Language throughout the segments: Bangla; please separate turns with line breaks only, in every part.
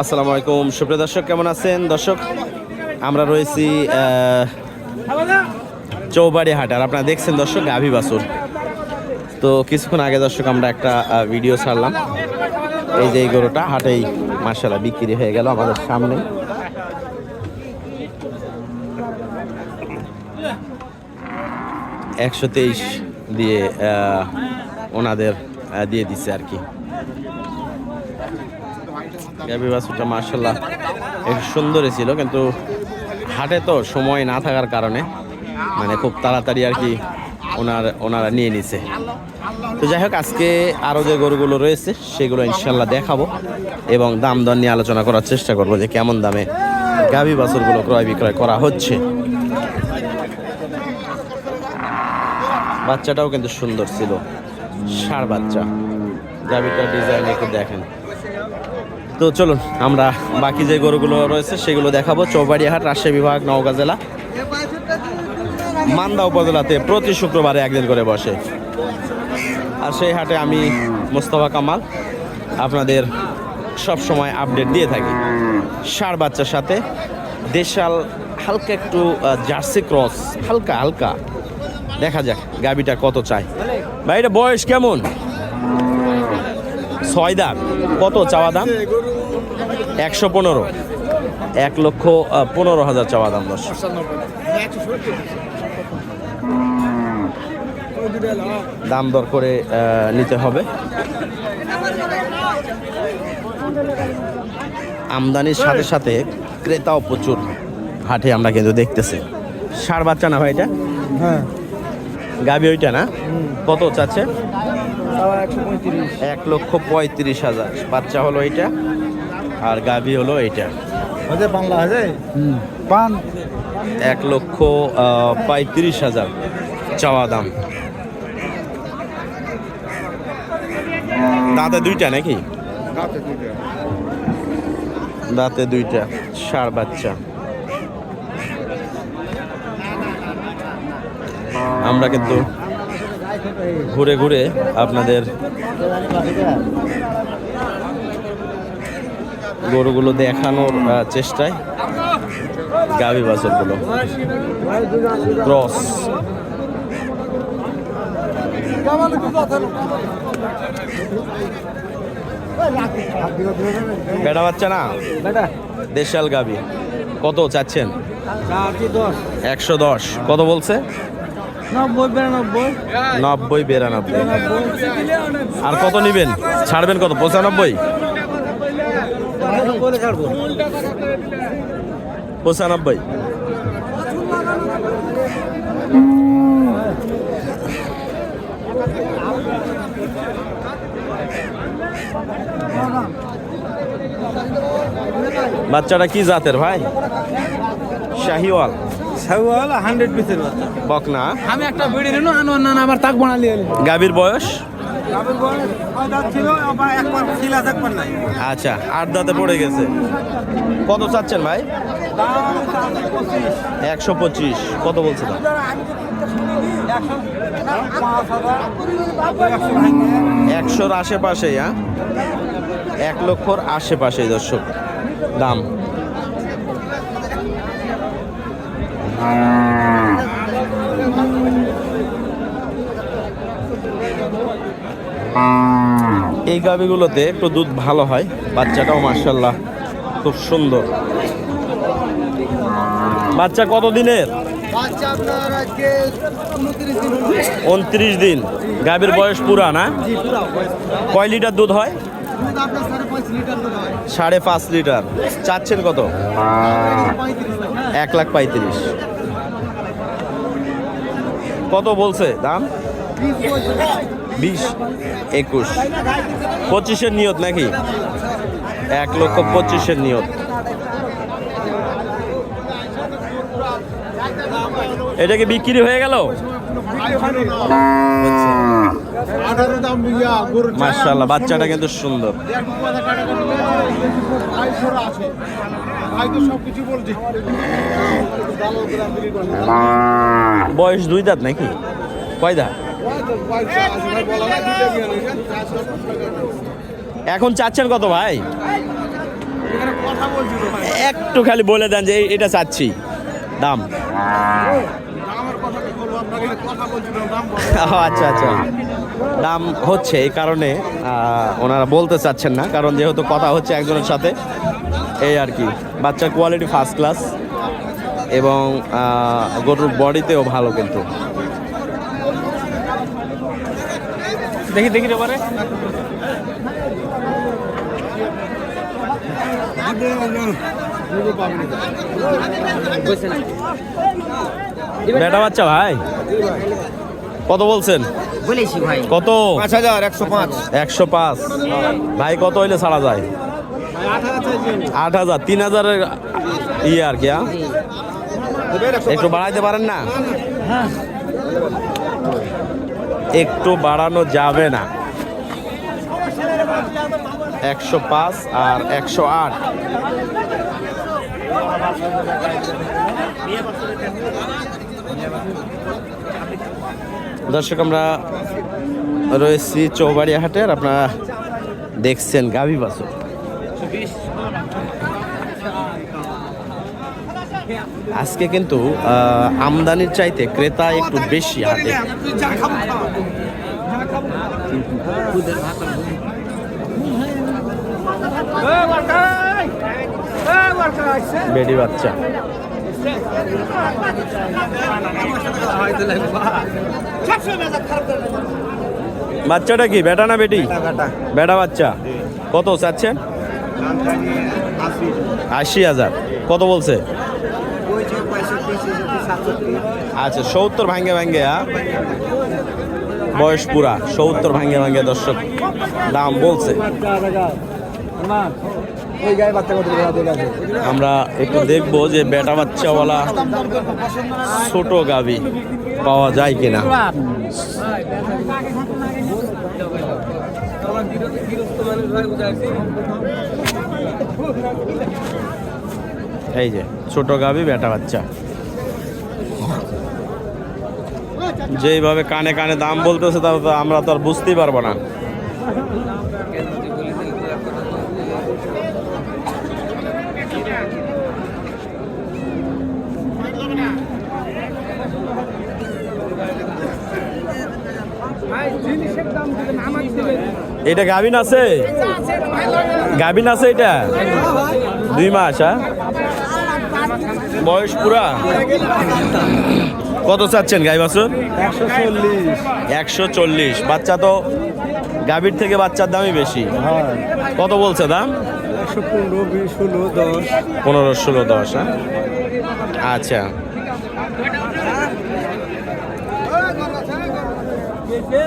আসসালামু আলাইকুম। সুপ্রিয় দর্শক, কেমন আছেন? দর্শক, আমরা রয়েছি চৌবাড়ি হাট আর আপনারা দেখছেন দর্শক গাভী বাসুর। তো কিছুক্ষণ আগে দর্শক, আমরা একটা ভিডিও ছাড়লাম। এই যে এই গরুটা, হাটেই মার্শাল্লাহ বিক্রি হয়ে গেল আমাদের সামনে। একশো তেইশ দিয়ে ওনাদের দিয়ে দিচ্ছে আর কি। গাবি বাছুরটা মার্শাল্লাহ একটু সুন্দরই ছিল, কিন্তু হাটে তো সময় না থাকার কারণে মানে খুব তাড়াতাড়ি আর কি ওনার, ওনারা নিয়ে নিছে। তো যাই হোক, আজকে আরও যে গরুগুলো রয়েছে, সেগুলো ইনশাল্লাহ দেখাবো এবং দাম দর নিয়ে আলোচনা করার চেষ্টা করব যে কেমন দামে গাভী বাছুরগুলো ক্রয় বিক্রয় করা হচ্ছে। বাচ্চাটাও কিন্তু সুন্দর ছিল ষাঁড় বাচ্চা। গাভীটার ডিজাইন একটু দেখেন। তো চলুন, আমরা বাকি যে গরুগুলো রয়েছে সেগুলো দেখাবো। চৌবাড়িয়াহাট, রাজশাহী বিভাগ, নওগাঁ জেলা। মান্দা উপজেলাতে প্রতি শুক্রবারে একদিন করে বসে। আর সেই হাটে আমি মোস্তফা কামাল, আপনাদের সব সময় আপডেট দিয়ে থাকি। ষাঁড় বাচ্চার সাথে দেশাল হালকা একটু জার্সি ক্রস, হালকা হালকা। দেখা যাক, গাবিটা কত চায়। ভাই, এটা বয়স কেমন? ছয় দাম। কত চাওয়া দাম? একশো পনেরো। এক লক্ষ পনেরো হাজার চাওয়া দাম দশ দাম দর করে নিতে হবে। আমদানির সাথে সাথে ক্রেতাও প্রচুর হাটে আমরা কিন্তু দেখতেছি। সার বাচ্চা না ভাই এটা?
হ্যাঁ।
গাবি ওইটা না? কত চাচ্ছে? এক লক্ষ পঁয়ত্রিশ হাজার। বাচ্চা হলো এইটা আর গাভি হলো
হাজার পান?
এক লক্ষ পঁয়ত্রিশ হাজার চাওয়া দাম। দাঁতে দুইটা নাকি? দাঁতে দুইটা। ষাঁড় বাচ্চা। আমরা কিন্তু ঘুরে ঘুরে আপনাদের গরুগুলো দেখানোর চেষ্টায় গাভী বাছরগুলো। ক্রস। বেটা বাচ্চা না? দেশাল গাভী। কত চাচ্ছেন? একশো দশ। কত বলছে?
নব্বই, বিরানব্বই।
নব্বই, বিরানব্বই। আর কত নিবেন? ছাড়বেন কত? পঁচানব্বই? পঁচানব্বই। বাচ্চাটা কি জাতের ভাই? শাহিওয়াল।
সাউল হান্ড্রেড পিসের বাচ্চা।
বকনা।
আমি একটা বেড়ে নিল আনোয়ার না আবার তাক বানালি
গাভীর বয়স? আচ্ছা আট দাঁতে পড়ে গেছে। কত চাচ্ছেন ভাই? একশো পঁচিশ। কত বলছে দাম একশোর আশেপাশে হ্যাঁ? এক লক্ষর আশেপাশে দর্শক। দাম? এই গাভিগুলোতে একটু দুধ ভালো হয় বাচ্চাটাও মার্শাল্লাহ খুব সুন্দর। বাচ্চা কত দিনের
বাচ্চা আপনার আজকে উনত্রিশ দিন।
গাভীর বয়স পুরা না?
জি পুরা বয়স।
কয় লিটার দুধ হয়?
সাড়ে পাঁচ লিটার হয়।
চাচ্ছেন কত? এক লাখ পঁয়ত্রিশ। কত বলছে? দাম?
বিশ।
একুশ। পঁচিশের নিয়ত নাকি? এক লক্ষ পঁচিশের নিয়ত। এটা কি বিক্রি হয়ে গেল? বাচ্চাটা কিন্তু সুন্দর। বয়স দুই দাঁত নাকি? কয় দাঁত? এখন চাচ্ছেন কত ভাই? একটু খালি বলে দেন যে এটা চাচ্ছি। দাম? আচ্ছা আচ্ছা। দাম হচ্ছে এই কারণে ওনারা বলতে চাচ্ছেন না কারণ যেহেতু কথা হচ্ছে একজনের সাথে এই আর কি। বাচ্চার কোয়ালিটি ফার্স্ট ক্লাস এবং গরুর বডিতেও ভালো কিন্তু।
দেখি দেখি
বেটা বাচ্চা ভাই? কত বলছেন?
বলেছি ভাই।
কত?
পাঁচ হাজার একশো পাঁচ।
একশো পাঁচ। ভাই কত হইলে ছাড়া যায়? আট হাজার তিন হাজারের ইয়ে আর কি হ্যাঁ? একটু বাড়াইতে পারেন না? একটু বাড়ানো যাবে না। একশো পাঁচ আর একশো আট। দর্শক, আমরা রয়েছি চৌবাড়িয়া হাটের আপনারা দেখছেন গাভী বাছুর আজকে কিন্তু আমদানির চাইতে ক্রেতা একটু বেশি হাটে! বেডি বাচ্চা বাচ্চাটা কি? বেটা না বেটি?
বেটা।
বাচ্চা? কত চাচ্ছেন
আশি।
হাজার। কত বলছে। আচ্ছা সত্তর ভাঙ্গে ভাঙ্গে বয়স পুরা। সত্তর ভাঙ্গে ভাঙ্গে দর্শক দাম বলছে। আমরা একটু দেখব যে বেটা বাচ্চাওয়ালা ছোট গাবি পাওয়া যায় কিনা। এই যে, ছোট গাবি বেটা বাচ্চা। যেইভাবে কানে কানে দাম বলতেছে তো আমরা তো আর বুঝতেই পারব না। এটা গাভিন আছে? গাভিন আছে এটা? দুই মাস হ্যাঁ? বয়স পুরা? কত চাচ্ছেন গাই বাছুর?
একশো চল্লিশ।
বাচ্চা তো গাভীর থেকে বাচ্চার দামই বেশি।
হ্যাঁ।
কত বলছে দাম?
পনেরো ষোলো দশ
হ্যাঁ? আচ্ছা।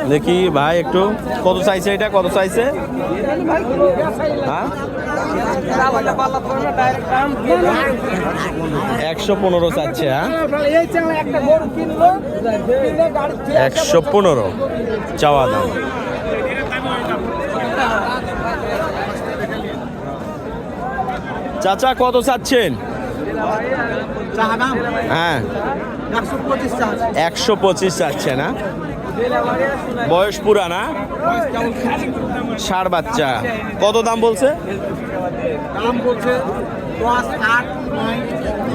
দেখি ভাই একটু, কত চাইছে এটা? কত চাইছে? হ্যাঁ? একশো পনেরো চাচ্ছে হ্যাঁ? একশো পনেরো, চাওয়া দাম। চাচা কত চাচ্ছেন? হ্যাঁ।
একশো পঁচিশ
চাচ্ছে না? বয়স পুরা না? ষাট বাচ্চা। কত দাম বলছে?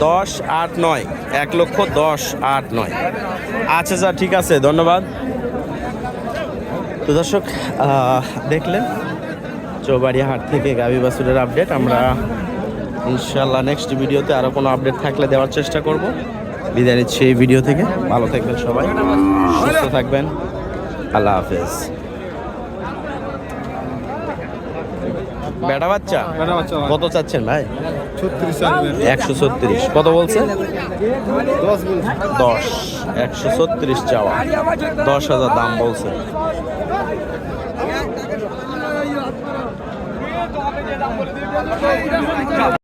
দশ আট নয়।
এক লক্ষ দশ আট নয়। আচ্ছা স্যার, ঠিক আছে, ধন্যবাদ। তো দর্শক দেখলেন? চৌবাড়িয়া হাট থেকে গাভী বাসুরের আপডেট আমরা ইনশাল্লাহ নেক্সট ভিডিওতে আরও কোনো আপডেট থাকলে দেওয়ার চেষ্টা করব। বিদায় নিচ্ছি এই ভিডিও থেকে। ভালো থাকবেন সবাই। সুস্থ থাকবেন। আল্লাহ হাফেজ। বেটা বাচ্চা? কত চাচ্ছেন ভাই? একশো ছত্রিশ। কত
বলছে।
দশ। একশো ছত্রিশ চাওয়া। দশ হাজার দাম বলছে।